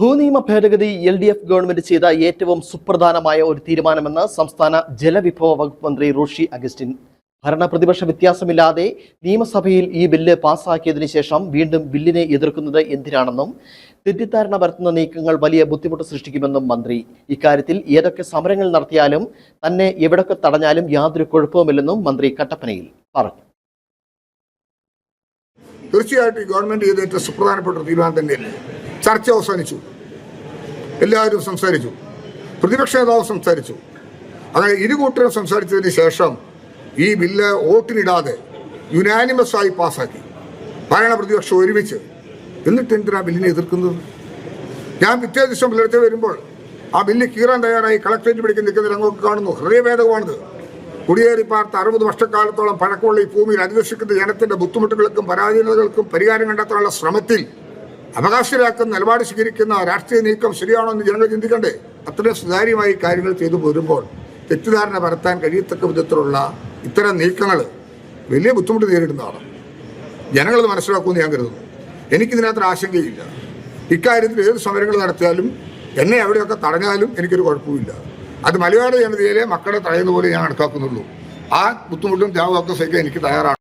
ഭൂനിയമ ഭേദഗതി L D F government ചെയ്ത ഏറ്റവും സുപ്രധാനമായ ഒരു തീരുമാനമെന്ന് സംസ്ഥാന ജലവിഭവ വകുപ്പ് മന്ത്രി റോഷി അഗസ്റ്റിൻ. ഭരണ പ്രതിപക്ഷ വ്യത്യാസമില്ലാതെ നിയമസഭയിൽ ഈ ബില്ല് പാസ്സാക്കിയതിനു ശേഷം വീണ്ടും ബില്ലിനെ എതിർക്കുന്നത് എന്തിനാണെന്നും തെറ്റിദ്ധാരണ വരുത്തുന്ന നീക്കങ്ങൾ വലിയ ബുദ്ധിമുട്ട് സൃഷ്ടിക്കുമെന്നും മന്ത്രി. ഇക്കാര്യത്തിൽ ഏതൊക്കെ സമരങ്ങൾ നടത്തിയാലും തന്നെ എവിടൊക്കെ തടഞ്ഞാലും യാതൊരു കുഴപ്പവുമില്ലെന്നും മന്ത്രി കട്ടപ്പനയിൽ പറഞ്ഞു. തീർച്ചയായിട്ടും ഗവൺമെന്റ് ചെയ്ത ഏറ്റവും സുപ്രധാനപ്പെട്ട തീരുമാനം തന്നെയല്ലേ? ചർച്ച അവസാനിച്ചു. എല്ലാവരും സംസാരിച്ചു. പ്രതിപക്ഷ നേതാവ് സംസാരിച്ചു. അങ്ങനെ ഇരു കൂട്ടരും സംസാരിച്ചതിന് ശേഷം ഈ ബില്ല് വോട്ടിനിടാതെ യുനാനിമസ് ആയി പാസ്സാക്കി ഭരണ പ്രതിപക്ഷം ഒരുമിച്ച്. എന്നിട്ട് എന്തിനാ ബില്ലിനെ എതിർക്കുന്നത്? ഞാൻ പിറ്റേ ദിവസം പുലർച്ചെ വരുമ്പോൾ ആ ബില്ല് കീറാൻ തയ്യാറായി കളക്ടറേറ്റ് പിടിക്കുന്ന നിൽക്കുന്ന രംഗമൊക്കെ കാണുന്നു. ഹൃദയഭേദകമാണിത്. കുടിയേറി പാർത്ത അറുപത് വർഷക്കാലത്തോളം പഴക്കമുള്ള ഈ ഭൂമിയിൽ അന്വേഷിക്കുന്ന ജനത്തിന്റെ ബുദ്ധിമുട്ടുകൾക്കും പരാധീനതകൾക്കും പരിഹാരം കണ്ടെത്താനുള്ള ശ്രമത്തിൽ അവകാശരാക്കുന്ന നിലപാട് സ്വീകരിക്കുന്ന രാഷ്ട്രീയ നീക്കം ശരിയാണോ എന്ന് ജനങ്ങൾ ചിന്തിക്കണ്ടേ? അത്രയും സുതാര്യമായി കാര്യങ്ങൾ ചെയ്തു പോരുമ്പോൾ തെറ്റിദ്ധാരണ പരത്താൻ കഴിയത്തക്ക വിധത്തിലുള്ള ഇത്തരം നീക്കങ്ങൾ വലിയ ബുദ്ധിമുട്ട് നേരിടുന്നതാണ്. ജനങ്ങളത് മനസ്സിലാക്കുമെന്ന് ഞാൻ കരുതുന്നു. എനിക്കിതിനകത്ത് ആശങ്കയില്ല. ഇക്കാര്യത്തിൽ ഏത് സമരങ്ങൾ നടത്തിയാലും എന്നെ എവിടെയൊക്കെ തടഞ്ഞാലും എനിക്കൊരു കുഴപ്പമില്ല അത് മലയാള ജനതയിലെ മക്കളെ തടയുന്ന പോലെ ഞാൻ കണക്കാക്കുന്നുള്ളൂ. ആ ബുദ്ധിമുട്ടും ത്യാഗമൊക്കെ സഹിക്കാൻ എനിക്ക് തയ്യാറാണ്.